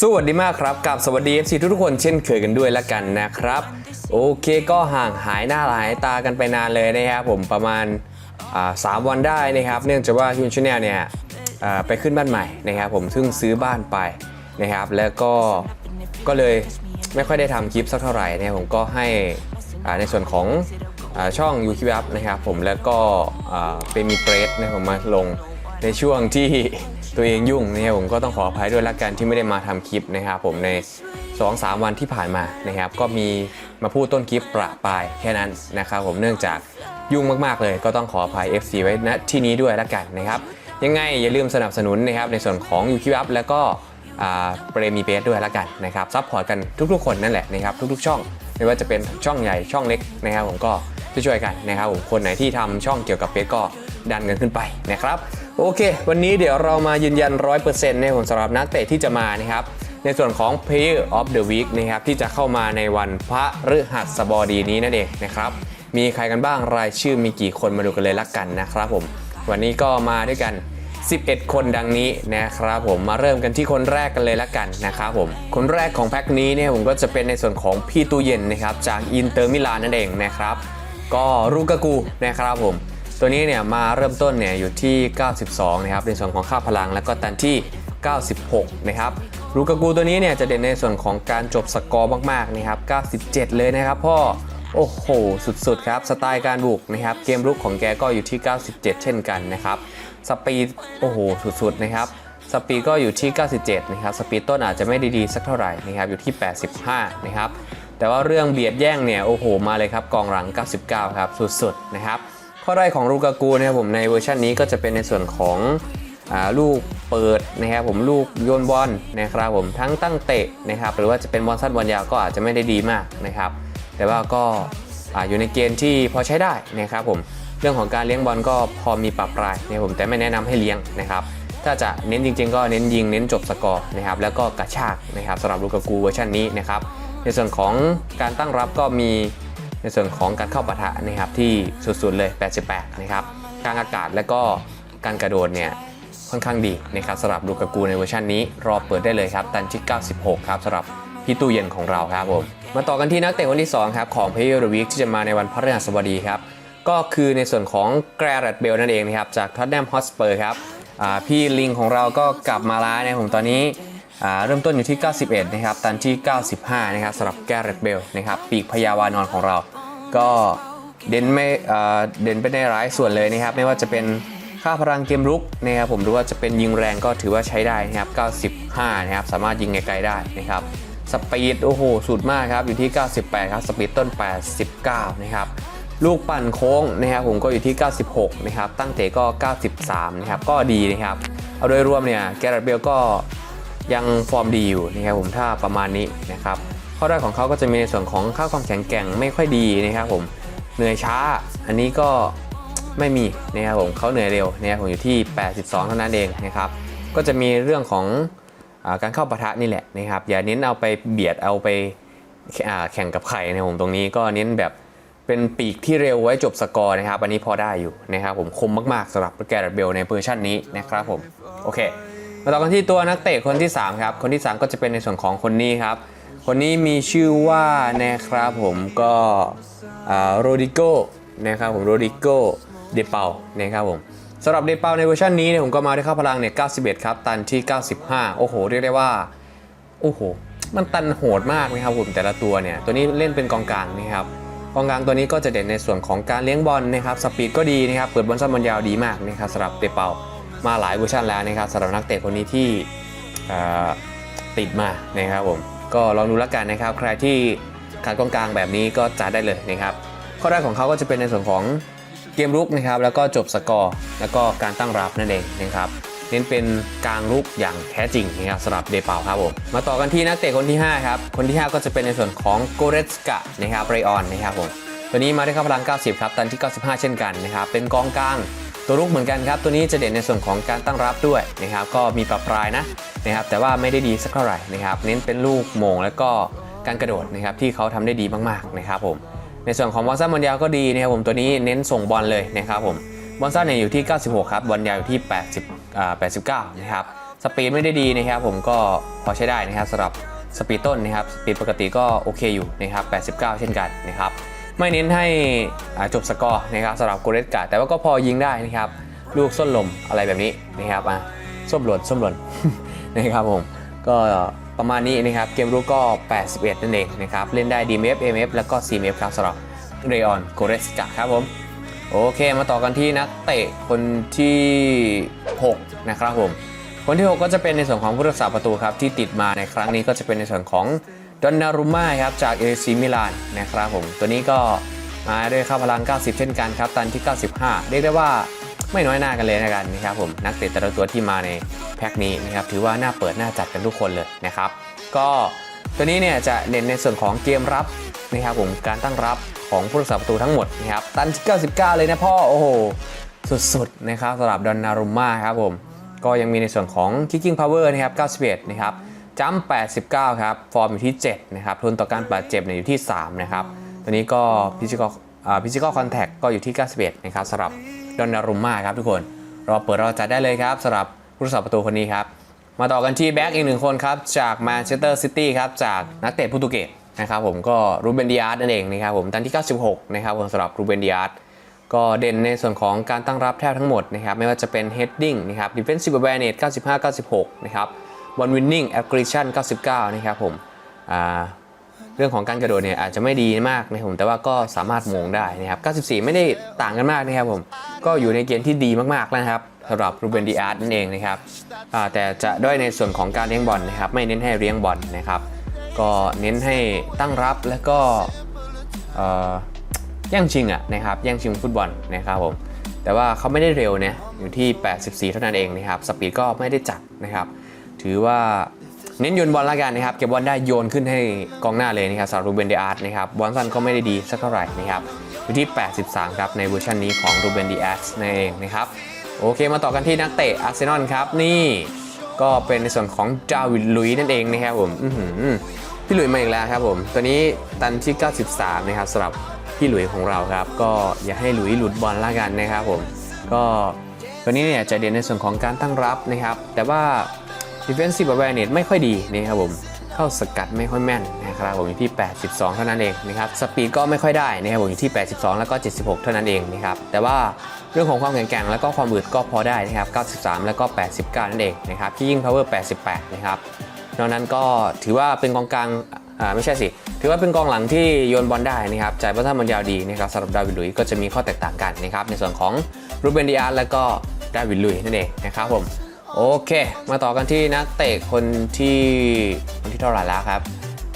สวัสดีมากครับกับสวัสดี FC ทุกๆคนเช่นเคยกันด้วยละกันนะครับ โอเคก็ห่างหายหน้าหลายตากันไปนานเลยนะครับผมประมาณสามวันได้นะครับ เนื่องจากว่าคุณชแนลเนี่ยไปขึ้นบ้านใหม่นะครับ ผมซึ่งซื้อบ้านไปนะครับ แล้วก็ก็เลยไม่ค่อยได้ทำคลิปสักเท่าไหร่นะผมก็ให้ในส่วนของอช่องยูคิวับนะครับผมแล้วก็เป็นมีเปรสนะผมมาลงในช่วงที่ ตัวเองยุ่งนะครับผมก็ต้องขออภัยด้วยละกันที่ไม่ได้มาทำคลิปนะครับผมใน 2-3 วันที่ผ่านมานะครับ ก็มีมาพูดต้นคลิปประปรายแค่นั้นนะครับผมเนื่องจากยุ่งมากๆเลย ก็ต้องขออภัย FC ไว้ณที่นี้ด้วยละกันนะครับ ยังไงอย่าลืมสนับสนุนนะครับในส่วนของยูคิวับแล้วก็อ่าเปรมีเบสด้วยละกันนะครับซัพพอร์ตกันทุกๆคนนั่นแหละนะครับทุกๆช่องไม่ว่าจะเป็นช่องใหญ่ช่องเล็กนะครับผมก็ช่วยๆกันนะครับผมคนไหนที่ทำช่องเกี่ยวกับเบสก็ ดันกันขึ้นไปนะครับโอเค วันนี้เดี๋ยวเรามายืนยัน 100%ในผลสำหรับนักเตะที่จะมานะครับในส่วนของ Player of the Week นะครับที่จะเข้ามาในวันพระฤหัสบดีนี้นั่นเองนะครับมีใครกันบ้างรายชื่อมีกี่คนมาดูกันเลยละกันนะครับผม วันนี้ก็มาด้วยกัน 11 คนดังนี้นะครับผมมาเริ่มกันที่คนแรกกันเลยละกันนะครับผมคนแรกของแพ็คนี้เนี่ยผมก็จะเป็นในส่วนของพี่ตู้เย็นนะครับจากอินเตอร์มิลานนั่นเองนะครับ ก็รูกากูนะครับผม ตัวนี้เนี่ยมาเริ่มต้นเนี่ยอยู่ที่ 92 นะครับ ในส่วนของค่าพลัง แล้วก็ตันที่ 96 นะครับ รูกากูตัวนี้เนี่ยจะเด่นในส่วนของการจบสกอร์มากๆนะครับ 97 เลยนะครับพ่อ โอ้โห สุดๆ ครับ สไตล์การบุกนะครับ เกมรุกของแกก็อยู่ที่ 97 เช่นกันนะครับ สปีด โอ้โห สุดๆ นะครับ สปีดก็อยู่ที่ 97 นะครับ สปีดต้นอาจจะไม่ด้ดีสักเท่าไหร่นะครับ อยู่ที่ 85 นะครับ แต่ว่าเรื่องเบียดแย่งเนี่ย โอ้โห มาเลยครับ กองหลัง 99 ครับ สุดๆ นะครับ ข้อได้ของลูกากูนะครับผมในเวอร์ชันนี้ก็จะเป็นในส่วนของอลูกเปิดนะครับผมลูกโยนบอลนะครับผมทั้งตั้งเตะนะครับหรือว่าจะเป็นบอลสั้นบอลยาวก็อาจจะไม่ได้ดีมากนะครับ แต่ว่าก็อ่าอยู่ในเกณฑ์ที่พอใช้ได้นะครับผมเรื่องของการเลี้ยงบอลก็พอมีปรับปรายนะครับผมแต่ไม่แนะนำให้เลี้ยงนะครับ ถ้าจะเน้นจริง ๆ ก็เน้นยิงเน้นจบสกอร์นะครับแล้วก็กระชากนะครับสำหรับลูกากูเวอร์ชันนี้นะครับในส่วนของการตั้งรับก็มี ในส่วนของการเข้าปะทะนะครับที่สุดๆเลย 88 นะครับกลางอากาศและก็การกระโดดเนี่ยค่อนข้างดีนะครับสำหรับลูกากูในเวอร์ชันนี้ รอเปิดได้เลยครับ ตันที่96 ครับสำหรับพี่ตู้เย็นของเราครับผมมาต่อกันที่นักเตะคนที่ 2 ครับของเพย์รวิกที่จะมาในวันพฤหัสบดีครับก็คือในส่วนของแกร r ตเบลนั่นเองนะครับจากท็อตแนมฮอสเปอร์ครับพี่ลิงของเราก็กลับมาแล้วนะผมตอนนี้ เริ่มต้นอยู่ที่ 91 นะครับตันที่ 95 นะครับสำหรับแกเรตเบลนะครับปีกพยาวานอนของเรา ก็เด่นไม่เด่นไปในหลายส่วนเลยนะครับ ไม่ว่าจะเป็นค่าพลังเกมรุกนะครับผมหรือว่าจะเป็นยิงแรงก็ถือว่าใช้ได้นะครับ 95 นะครับสามารถยิงไกลๆได้นะครับสปีดโอ้โหสุดมากครับอยู่ที่ 98 ครับสปีดต้น 89 นะครับลูกปั่นโค้งนะครับผมก็อยู่ที่ 96 นะครับตั้งเตะก็ 93 นะครับก็ดีนะครับเอาโดยรวมเนี่ยแกเรตเบลก็ ยังฟอร์มดีอยู่นะครับผมถ้าประมาณนี้นะครับข้อด้อยของเขาก็จะมีในส่วนของค่าความแข็งแกร่งไม่ค่อยดีนะครับผมเหนื่อยช้าอันนี้ก็ไม่มีนะครับผมเขาเหนื่อยเร็วนะครับผมอยู่ที่ 82 เท่านั้นเองนะครับก็จะมีเรื่องของอการเข้าปะทะนี่แหละนะครับอย่าเน้นเอาไปเบียดเอาไปแข่งกับใครนะครับผมตรงนี้ก็เน้นแบบเป็นปีกที่เร็วไว้จบสกอร์นะครับ อันนี้พอได้อยู่นะครับผมคมมากๆสำหรับแกเรตเบลในเวอร์ชันนี้นะครับผมโอเค มาต่อกันที่ตัวนักเตะคนที่ 3 ครับ คนที่ 3 ก็จะเป็นในส่วนของคนนี้ครับ คนนี้มีชื่อว่านะครับผมก็โรดิโกนะครับผมโรดิโกเดเปานะครับผมสำหรับเดเปาในเวอร์ชันนี้เนี่ยผมก็มาได้วยค่าพลังเนี่ย 91 ครับ ตันที่ 95 โอ้โห เรียกได้ว่า โอ้โห มันตันโหดมากนะครับผมแต่ละตัวเนี่ย ตัวนี้เล่นเป็นกองกลางนะครับกองกลางตัวนี้ก็จะเด่นในส่วนของการเลี้ยงบอลนะครับ สปีดก็ดีนะครับ เปิดบอลสั้นบอลยาวดีมากนะครับสำหรับเดเปา มาหลายเวอร์ชันแล้วนะครับสำหรับนักเตะคนนี้ที่ติดมานะครับผมก็ลองดูแล้วกันนะครับ ใครที่ขาดกองกลางแบบนี้ก็จัดได้เลยนะครับ ข้อแรกของเขาก็จะเป็นในส่วนของเกมรุกนะครับ แล้วก็จบสกอร์ แล้วก็การตั้งรับนั่นเองนะครับเน้นเป็นกลางรุกอย่างแท้จริงนะครับสำหรับเดเปาครับผมมาต่อกันที่นักเตะคนที่ 5 ครับ คนที่ 5 ก็จะเป็นในส่วนของโกเรสกะนะครับเรออนนะครับผมตัวนี้มาได้ค่าพลัง 90 ครับตันที่ 95 เช่นกันนะครับเป็นกองกลาง ตัวรุกเหมือนกันครับ ตัวนี้จะเด่นในส่วนของการตั้งรับด้วยนะครับ ก็มีปรับปรายนะนะครับ แต่ว่าไม่ได้ดีสักเท่าไหร่นะครับ เน้นเป็นลูกโมงแล้วก็การกระโดดนะครับที่เขาทำได้ดีมากๆนะครับผม ในส่วนของบอลสั้นบอลยาวก็ดีนะครับผม ตัวนี้เน้นส่งบอลเลยนะครับผม บอลสั้นเนี่ยอยู่ที่ 96 ครับ บอลยาวอยู่ที่ 80อ่า89 นะครับ สปีดไม่ได้ดีนะครับผม ก็พอใช้ได้นะครับสำหรับสปีดต้นนะครับ สปีดปกติก็โอเคอยู่นะครับ 89 เช่นกันนะครับ ไม่เน้นให้จบสกอร์นะครับสำหรับโกเรสกาแต่ว่าก็พอยิงได้นะครับ ลูกส้นลมอะไรแบบนี้นะครับอะส้มหล่นส้มหล่นนะครับผมก็ประมาณนี้นะครับเกมรุกก็ 81 นั่นเองนะครับ เล่นได้ DMF MF แล้วก็ CMF ครับสำหรับเรออนโกเรสกาครับผม โอเคมาต่อกันที่นักเตะคนที่ 6 นะครับผมคนที่ 6 ก็จะเป็นในส่วนของผู้รักษาประตูครับที่ติดมาในครั้งนี้ก็จะเป็นในส่วนของ ดอนนารุม่าครับจากเอซีมิลานนะครับผมตัวนี้ก็มาด้วยค่าพลัง 90 เช่นกันครับ ตันที่ 95 เรียกได้ว่าไม่น้อยหน้ากันเลยนะกันนะครับผมนักเตะแต่ละตัวที่มาในแพ็คนี้นะครับถือว่าน่าเปิดน่าจัดกันทุกคนเลยนะครับ ก็ตัวนี้เนี่ยจะเน้นในส่วนของเกมรับนะครับผมการตั้งรับของผู้รักษาประตูทั้งหมดนะครับตันที่ 99 เลยนะพ่อโอ้โหสุดๆนะครับสำหรับดอนนารุม่าครับผมก็ยังมีในส่วนของ kicking power นะครับ 91 นะครับ จัม89 ครับ ฟอร์มอยู่ที่ 7 นะครับทุนต่อการบาดเจ็บเนี่ยอยู่ที่ 3 นะครับตัวนี้ก็ physical อ่า physical contact ก็อยู่ที่ 91 นะครับสำหรับดอนนารุมม่าครับทุกคน รอเปิดรอจัดได้เลยครับสำหรับผู้รักษาประตูคนนี้ครับ มาต่อกันที่แบ็กอีกหนึ่งคนครับ จากแมนเชสเตอร์ซิตี้ครับ จากนักเตะโปรตุเกสนะครับผมก็รูเบนดิอาร์ตนั่นเองนะครับผมตันที่ 96 นะครับผมสำหรับรูเบนดิอาร์ตก็เด่นในส่วนของการตั้งรับแทบทั้งหมดนะครับไม่ว่าจะเป็น heading นะครับ defensive awareness 95 96 นะครับ ball winning aggression 99 นะครับผมเรื่องของการกระโดดเนี่ยอาจจะไม่ดีมากนะครับผมแต่ว่าก็สามารถมงได้นะครับ 94 ไม่ได้ต่างกันมากนะครับผมก็อยู่ในเกณฑ์ที่ดีมากๆแล้วนะครับสำหรับรูเบนดีอาร์ตนั่นเองนะครับแต่จะด้วยในส่วนของการเลี้ยงบอลนะครับไม่เน้นให้เลี้ยงบอลนะครับ ก็เน้นให้ตั้งรับแล้วก็แย่งชิงอะนะครับแย่งชิงฟุตบอลนะครับผมแต่ว่าเขาไม่ได้เร็วเนี่ยอยู่ที่ 84 เท่านั้นเองนะครับสปีดก็ไม่ได้จัดนะครับ ถือว่าเน้นโยนบอลละกันนะครับ เก็บบอลได้โยนขึ้นให้กองหน้าเลยนะครับสำหรับรูเบนเดอาร์ตนะครับบอลสั้นก็ไม่ได้ดีสักเท่าไหร่นะครับอยู่ที่ 83 ครับ ในเวอร์ชันนี้ของรูเบนเดอาร์ตนั่นเองนะครับ โอเคมาต่อกันที่นักเตะอาร์เซนอลครับนี่ก็เป็นในส่วนของจาวิดลุยนั่นเองนะครับผมพี่ลุยมาอีกแล้วครับผม ตัวนี้ตันที่ 93 นะครับสำหรับพี่หลุยของเราครับ ก็อย่าให้หลุยหลุดบอลละกันนะครับผม ก็ตัวนี้เนี่ยจะเด่นในส่วนของการตั้งรับนะครับ แต่ว่า defensive awareness ไม่ค่อยดีนะครับผมเข้าสกัดไม่ค่อยแม่นนะครับผมอยู่ที่ 82 เท่านั้นเองนะครับสปีดก็ไม่ค่อยได้นะครับผมอยู่ที่ 82 แล้วก็ 76 เท่านั้นเองนะครับแต่ว่าเรื่องของความแข็งแกร่งแล้วก็ความอึดก็พอได้นะครับ 93 แล้วก็ 89 นั่นเองนะครับที่ยิ่ง power 88 นะครับนอกนั้นก็ถือว่าเป็นกองกลางอ่าไม่ใช่สิ ถือว่าเป็นกองหลังที่โยนบอลได้นะครับจ่ายบอลท่ามันยาวดีนะครับสำหรับดาวิดลุยก็จะมีข้อแตกต่างกันนะครับในส่วนของรูเบนดิอาร์และก็ดาวิดลุยนั่นเองนะครับผม โอเค มาต่อกันที่นักเตะคนที่คนที่เท่าไหร่แล้วครับ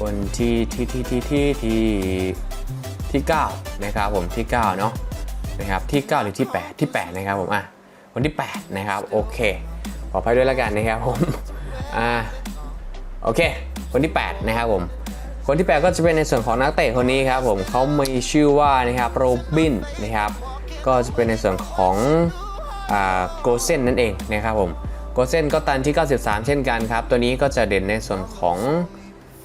คนที่ที่ที่ที่ที่ที่ที่9นะครับผมที่9เนาะนะครับที่ 9 หรือที่ 8 ที่ 8 นะครับผมอะคนที่ 8 นะครับ โอเค ขออภัยด้วยแล้วกันนะครับผมอ่าโอเค คนที่ 8 นะครับผม คนที่ 8 ก็จะเป็นในส่วนของนักเตะคนนี้ครับผมเขามีชื่อว่านะครับโรบินนะครับ ก็จะเป็นในส่วนของโกเซนนั่นเองนะครับผม โกเซนก็ตันที่ 93 เช่นกันครับ ตัวนี้ก็จะเด่นในส่วนของ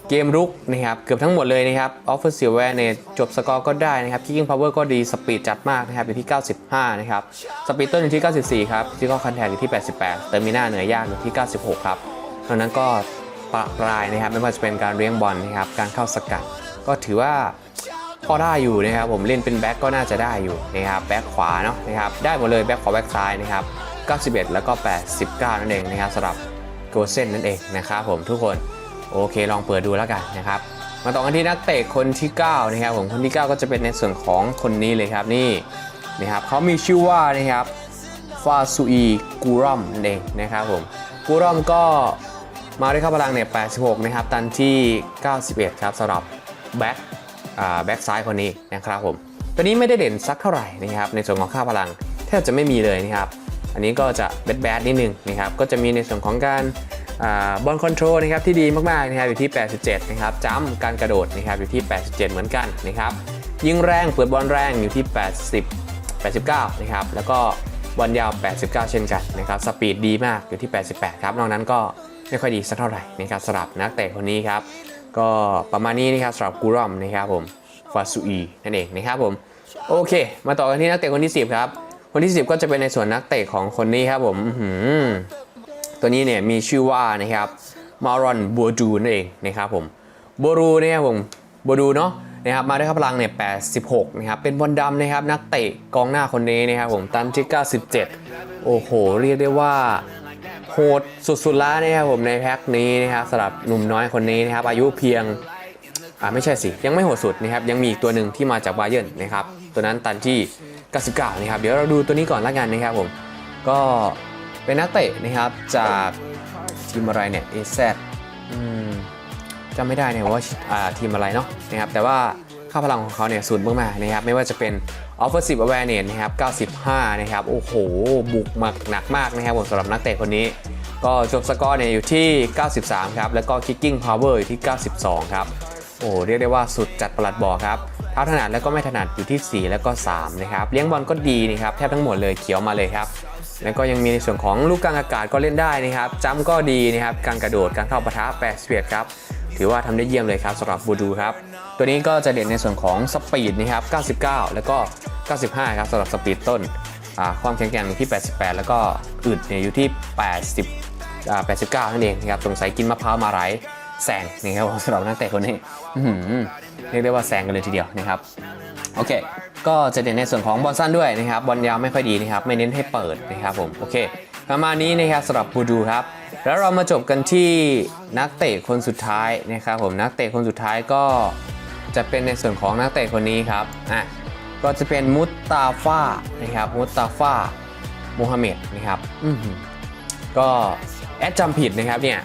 เกมรุกนะครับเกือบทั้งหมดเลยนะครับ offensive awareness จบสกอร์ก็ได้นะครับ kicking power ก็ดีสปีดจัดมากนะครับอยู่ที่ 95 นะครับสปีดต้นอยู่ที่ 94 ครับ physical contact อยู่ที่ 88 เตอร์มิน่าเหนือยากอยู่ที่ 96 ครับเพราะฉะนั้นก็ปะปลายนะครับไม่ว่าจะเป็นการเลี้ยงบอลนะครับการเข้าสกัด ก็ถือว่าพอได้อยู่นะครับผมเล่นเป็นแบ็กก็น่าจะได้อยู่นะครับแบ็กขวาเนาะนะครับได้หมดเลยแบ็กขวาแบ็กซ้ายนะครับ 91 แล้วก็ 89 นั่นเองนะครับสำหรับโกเซนนั่นเองนะครับผมทุกคนโอเคลองเปิดดูแล้วกันนะครับมาต่อกันที่นักเตะคนที่ 9 นะครับผมคนที่ 9 ก็จะเป็นในส่วนของคนนี้เลยครับนี่นะครับเขามีชื่อว่านะครับฟาซูอีกูรัมนั่นเองนะครับผมกูรัมก็มาด้วยค่าพลังเนี่ย 86 นะครับ ตันที่ 91 ครับสำหรับแบ็คแบ็คซ้ายคนนี้นะครับผม ตัวนี้ไม่ได้เด่นสักเท่าไหร่นะครับ ในส่วนของค่าพลังแทบจะไม่มีเลยนะครับ อันนี้ก็จะแบดแบดนิดนึงนะครับก็จะมีในส่วนของการบอลคอนโทรลนะครับที่ดีมากๆนะครับอยู่ที่ 87 นะครับจัมป์การกระโดดนะครับอยู่ที่ 87 เหมือนกันนะครับยิงแรงเปิดบอลแรงอยู่ที่ 80 89 นะครับแล้วก็บอลยาว 89 เช่นกันนะครับสปีดดีมากอยู่ที่ 88 ครับนอกนั้นก็ไม่ค่อยดีสักเท่าไหร่นะครับสำหรับนักเตะคนนี้ครับก็ประมาณนี้นะครับสำหรับกูรอมนะครับผมฟาซูอีนั่นเองนะครับผมโอเค มาต่อกันที่นักเตะคนที่ 10 ครับ คนที่ 10 ก็จะเป็นในส่วนนักเตะของคนนี้ครับผมตัวนี้เนี่ยมีชื่อว่านะครับมารอนบัวดูนั่นเองนะครับผมบัวรูเนี่ยผมบัวดูเนาะนะครับมาด้วยค่าพลังเนี่ย 86 นะครับ เป็นบอลดำนะครับ นักเตะกองหน้าคนนี้นะครับผมตันที่97 โอ้โห เรียกได้ว่าโหดสุดๆแล้วนะครับผมในแพ็คนี้นะครับสำหรับหนุ่มน้อยคนนี้นะครับ อายุเพียง อ่าไม่ใช่สิ ยังไม่โหดสุดนะครับ ยังมีอีกตัวหนึ่งที่มาจากบาเยิร์นนะครับ ตัวนั้นตันที่ 99นะครับเดี๋ยวเราดูตัวนี้ก่อนละกันนะครับผมก็เป็นนักเตะนะครับจากทีมอะไรเนี่ย AZ อืมจำไม่ได้เนี่ยว่าอ่าทีมอะไรเนาะนะครับแต่ว่าค่าพลังของเขาเนี่ยสุดมากๆนะครับไม่ว่าจะเป็น offensive awareness นะครับ95 นะครับโอ้โห บุกมาหนักมากนะครับผมสำหรับนักเตะคนนี้ ก็จบสกอร์เนี่ยอยู่ที่ 93 ครับ แล้วก็ kicking power อยู่ที่ 92 ครับ โอ้เรียกได้ว่าสุดจัดประหลัดบอกครับเท้าถนัดแล้วก็ไม่ถนัดอยู่ที่ 4 แล้วก็3นะครับเลี้ยงบอลก็ดีนะครับแทบทั้งหมดเลยเขียวมาเลยครับแล้วก็ยังมีในส่วนของลูกกลางอากาศก็เล่นได้นะครับจำก็ดีนะครับการกระโดดการเข้าปะทะแปดสเปียดครับถือว่าทำได้เยี่ยมเลยครับสำหรับบูดูครับตัวนี้ก็จะเด่นในส่วนของสปีดนะครับ 99 แล้วก็ 95 ครับสำหรับสปีดต้นความแข็งแกร่งอยู่ที่ 88 แล้วก็อึดเนี่ยอยู่ที่ 80 89 นั่นเองนะครับสงสัยกินมะพร้าวมาไร แซงนะครับสำหรับนักเตะคนนี้เรียกได้ว่าแซงกันเลยทีเดียวนะครับโอเค ก็จะเด่นในส่วนของบอลสั้นด้วยนะครับบอลยาวไม่ค่อยดีนะครับไม่เน้นให้เปิดนะครับผมโอเค ประมาณนี้นะครับสำหรับบูดูครับแล้วเรามาจบกันที่นักเตะคนสุดท้ายนะครับผมนักเตะคนสุดท้ายก็จะเป็นในส่วนของนักเตะคนนี้ครับอะก็จะเป็นมุตตาฟานะครับมุตตาฟาโมฮัมเหม็ดนะครับอืก็แอดจำผิดนะครับเนี่ย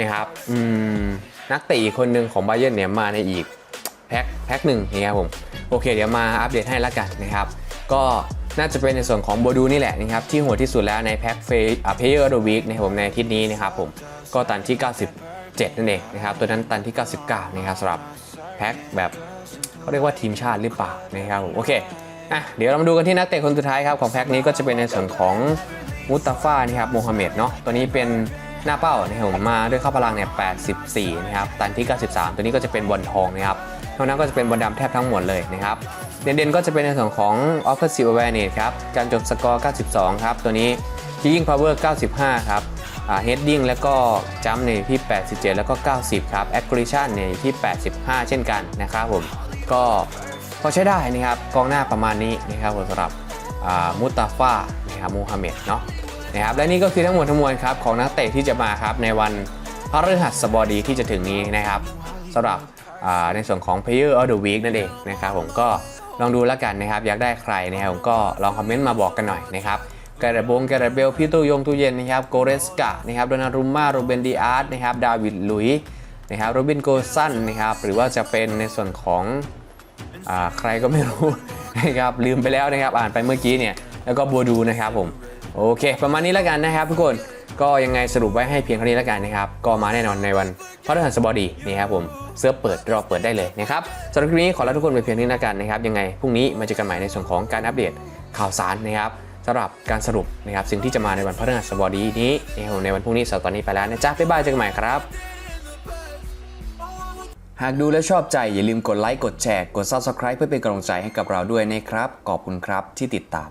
นะครับอืมนักเตะอีกคนหนึ่งของบาเยิร์นเนี่ยมาในอีกแพ็คแพ็คหนึ่งนะครับผมโอเค เดี๋ยวมาอัปเดตให้ละกันนะครับ ก็น่าจะเป็นในส่วนของโบดูนี่แหละนะครับที่โหดที่สุดแล้วในแพ็คเฟย์เพเออร์เดวีคนะครับผมในทิตย์นี้นะครับผมก็ตันที่ 97 นั่นเองนะครับตัวนั้นตันที่ 99 นะครับสำหรับแพ็คแบบเขาเรียกว่าทีมชาติหรือเปล่านะครับผมโอเคอะเดี๋ยวเรามาดูกันที่นักเตะคนสุดท้ายครับของแพ็คนี้ก็จะเป็นในส่วนของมุตตาฟานี่ครับโมฮัมเหม็ดเนาะตัวนี้เป็น หน้าเป้านะครับผมมาด้วยค่าพลังเนี่ย84 นะครับ ตันที่ 93 ตัวนี้ก็จะเป็นบอลทองนะครับเท่านั้นก็จะเป็นบอลดำแทบทั้งหมดเลยนะครับ เด่นๆก็จะเป็นในส่วนของ offensive awareness ครับ การจบสกอร์ 92 ครับ ตัวนี้ kicking power 95 ครับ heading แล้วก็ jump เนี่ยที่ 87 แล้วก็ 90 ครับ aggression เนี่ยที่ 85 เช่นกันนะครับผม ก็พอใช้ได้นะครับ กองหน้าประมาณนี้นะครับผมสำหรับอ่ามุตตาฟานะครับมูฮัมเหม็ดเนาะ นะครับและนี่ก็คือทั้งหมดทั้งมวลครับของนักเตะที่จะมาครับในวันพฤหัสบดีที่จะถึงนี้นะครับสำหรับในส่วนของ Player of the Week นั่นเองนะครับผมก็ลองดูแล้วกันนะครับ อยากได้ใครนะครับผมก็ลองคอมเมนต์มาบอกกันหน่อยนะครับกเรบงกเรเบลพี่ตู้ยงตู้เย็นนะครับโกเรสกะนะครับโดนารุมมาโรเบนดีอาร์ตนะครับดาวิดลุยนะครับโรบินโกสันนะครับหรือว่าจะเป็นในส่วนของอใครก็ไม่รู้นะครับลืมไปแล้วนะครับอ่านไปเมื่อกี้เนี่ยแล้วก็บัวดูนะครับผม โอเค ประมาณนี้แล้วกันนะครับทุกคนก็ยังไงสรุปไว้ให้เพียงเท่านี้แล้วกันนะครับ ก็มาแน่นอนในวันพฤหัสบดีนะครับผมเสื้อเปิดรอเปิดได้เลยนะครับสำหรับคลิปนี้ขอลาทุกคนไปเพียงเท่านี้แล้วกันนะครับยังไงพรุ่งนี้มาเจอกันใหม่ในส่วนของการอัปเดตข่าวสารนะครับสำหรับการสรุปนะครับสิ่งที่จะมาในวันพฤหัสบดีนี้นะครับในวันพรุ่งนี้สำหรับตอนนี้ไปแล้วนะจ๊ะบ๊ายบายเจอกันใหม่ครับ หากดูและชอบใจอย่าลืมกดไลค์กดแชร์กด Subscribe เพื่อเป็นกำลังใจให้กับเราด้วยนะครับขอบคุณครับที่ติดตาม